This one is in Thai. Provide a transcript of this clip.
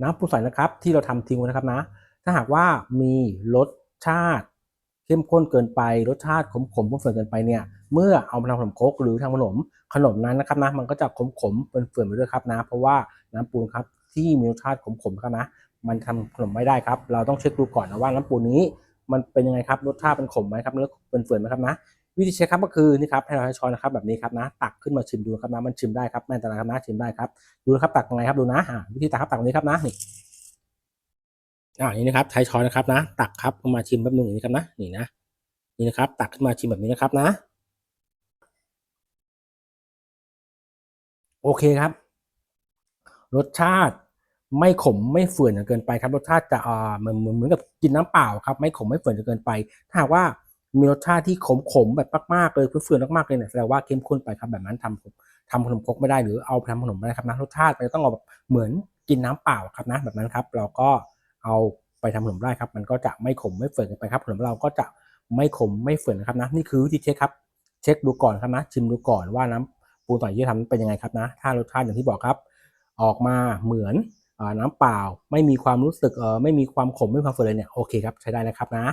น้ำปูใสนะครับที่เราทำทิ้งไว้นะครับนะ ถ้าหากว่ามีรสชาติเข้มข้นเกินไปรสชาติขมขมเฟื่อนเกินไปเนี่ยเมื่อเอามาทำขนมคกหรือทำขนมขนมนั้นนะครับนะมันก็จะขมขมเฟื่อนไปด้วยครับนะ เพราะว่าน้ำปูนครับที่มีรสชาติขมขมครับนะ มันทำขนมไม่ได้ครับ เราต้องเช็คดูก่อนนะว่าน้ำปูนนี้มันเป็นยังไงครับรสชาติเป็นขมไหมครับเนื้อเป็นเฟื่อนไหมครับนะ วิธีเช็ครับก็คือนี่ครับให้เราใช้ช้อนนะครับแบบนี้ครับนะ ตักขึ้นมาชิมดูครับนะมันชิมได้ครับไม่ตายครับนะชิมได้ครับ ดูนะครับตักยังไงครับดูนะอ่าวิธีตักครับตักแบบนี้ครับนะนี่อ่านี่นะครับใช้ช้อนนะครับนะ ตักครับมาชิมแป๊บนึงอย่างนี้ครับนะนี่นะนี่นะครับ ตักขึ้นมาชิมแบบนี้นะครับนะ โอเคครับ รสชาติไม่ขมไม่เฟื่อนจนเกินไปครับรสชาติจะอ่าเหมือนเหมือนเหมือนกับกินน้ำเปล่าครับ ไม่ขมไม่เฟื่อนจนเกินไป ถ้าหากว่า มีรสชาติที่ขมขมๆแบบมากๆเลยเฟื่อนๆมากๆเลยเนี่ยแสดงว่าเข้มข้นไปครับแบบนั้นทำทำขนมครกไม่ได้หรือเอาไปทำขนมไม่ได้ครับนะรสชาติมันต้องเอาแบบเหมือนกินน้ำเปล่าครับนะแบบนั้นครับ เราก็เอาไปทำขนมได้ครับ มันก็จะไม่ขมไม่เฟื่อนไปครับขนมเราก็จะไม่ขมไม่เฟื่อนครับนะนี่คือวิธีเช็คครับเช็คดูก่อนครับนะชิมดูก่อนว่าน้ำปูต่อยที่ทำเป็นยังไงครับนะ ถ้ารสชาติอย่างที่บอกครับ ออกมาเหมือนน้ำเปล่า ไม่มีความรู้สึกเออไม่มีความขมไม่มีความเฟื่อนเลยเนี่ยโอเคครับใช้ได้แล้วครับนะ